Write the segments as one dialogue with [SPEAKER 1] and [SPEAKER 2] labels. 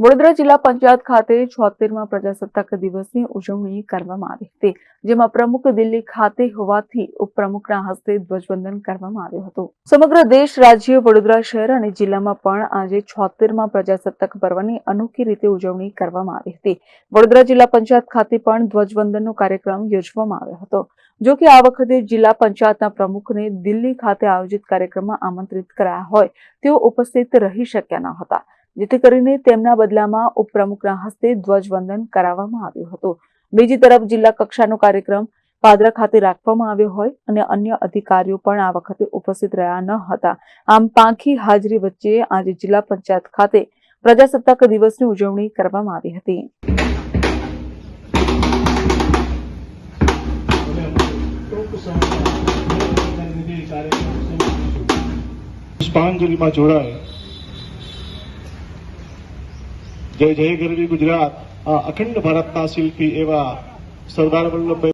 [SPEAKER 1] વડોદરા જિલ્લા પંચાયત ખાતે છોતેરમાં પ્રજાસત્તાક દિવસની ઉજવણી કરવામાં આવી હતી, જેમાં પ્રમુખ દિલ્હી ખાતે હોવાથી ઉપપ્રમુખના હસ્તે ધ્વજવંદન કરવામાં આવ્યું હતું. સમગ્ર દેશ, રાજ્ય, વડોદરા શહેર અને જિલ્લામાં પણ આજે છોતેરમાં પ્રજાસત્તાક પર્વની અનોખી રીતે ઉજવણી કરવામાં આવી હતી. વડોદરા જિલ્લા પંચાયત ખાતે પણ ધ્વજવંદનનો કાર્યક્રમ યોજવામાં આવ્યો હતો, જો કે આ વખતે જિલ્લા પંચાયતના પ્રમુખને દિલ્હી ખાતે આયોજિત કાર્યક્રમમાં આમંત્રિત કરાયા હોય તેઓ ઉપસ્થિત રહી શક્યા ન હતા. જેથી કરીને તેમના બદલામાં ઉપપ્રમુખના હસ્તે ધ્વજવંદન કરાવવામાં આવ્યું હતું. બીજી તરફ જિલ્લા કક્ષાનો કાર્યક્રમ પાદરા ખાતે રાખવામાં આવ્યો હોય અને અન્ય અધિકારીઓ પણ આ વખતે ઉપસ્થિત રહ્યા ન હતા. આમ પાંખી હાજરી વચ્ચે આજે જિલ્લા પંચાયત ખાતે પ્રજાસત્તાક દિવસની ઉજવણી કરવામાં આવી હતી.
[SPEAKER 2] પુષ્પાંજલિમાં જોડાય જય જય ગરવી ગુજરાત. આ અખંડ ભારતના શિલ્પી એવા સરદાર વલ્લભભાઈ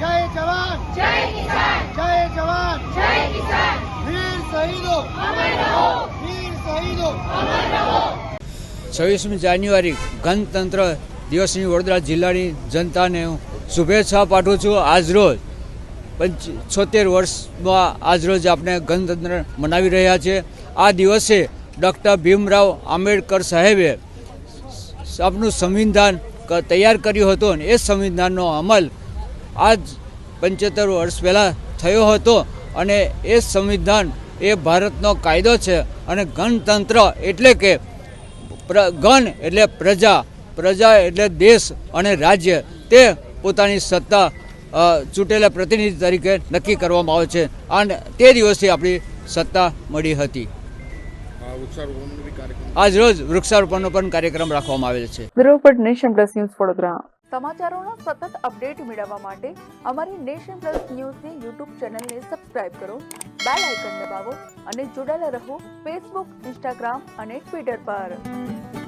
[SPEAKER 3] જય જવાન. જય કિસાન. જય જવાન. જય કિસાન. વીર શહીદો. અમર રહો. વીર શહીદો.
[SPEAKER 4] છવ્વીસમી જાન્યુઆરી ગણતંત્ર દિવસની વડોદરા જિલ્લાની જનતાને હું શુભેચ્છા પાઠવું છું આજરોજ. પંચ છોતેર વર્ષમાં આજરોજ આપણે ગણતંત્ર મનાવી રહ્યા છીએ. આ દિવસે ડૉક્ટર ભીમરાવ આંબેડકર સાહેબે આપનું સંવિધાન તૈયાર કર્યું હતું અને એ સંવિધાનનો અમલ આજ પંચોતેર વર્ષ પહેલાં થયો હતો અને એ સંવિધાન એ ભારતનો કાયદો છે અને ગણતંત્ર એટલે કે ગણ એટલે પ્રજા પ્રજા એટલે દેશ અને રાજ્ય તે પોતાની સત્તા ચૂંટેલા પ્રતિનિધિ તરીકે નક્કી કરવામાં આવે છે. અને તે દિવસે આપણી સત્તા મળી હતી. આજ રોજ વૃક્ષારોપણનો પણ કાર્યક્રમ રાખવામાં આવેલ છે.
[SPEAKER 1] Bureau nation plus news Vadodara. સમાચારોનો સતત અપડેટ મેળવવા માટે અમારી નેશન પ્લસ ન્યૂઝની યુટ્યુબ ચેનલને સબસ્ક્રાઇબ કરો બેલ આઇકન દબાવો અને જોડાયેલા રહો ફેસબુક ઇન્સ્ટાગ્રામ અને ટ્વિટર પર.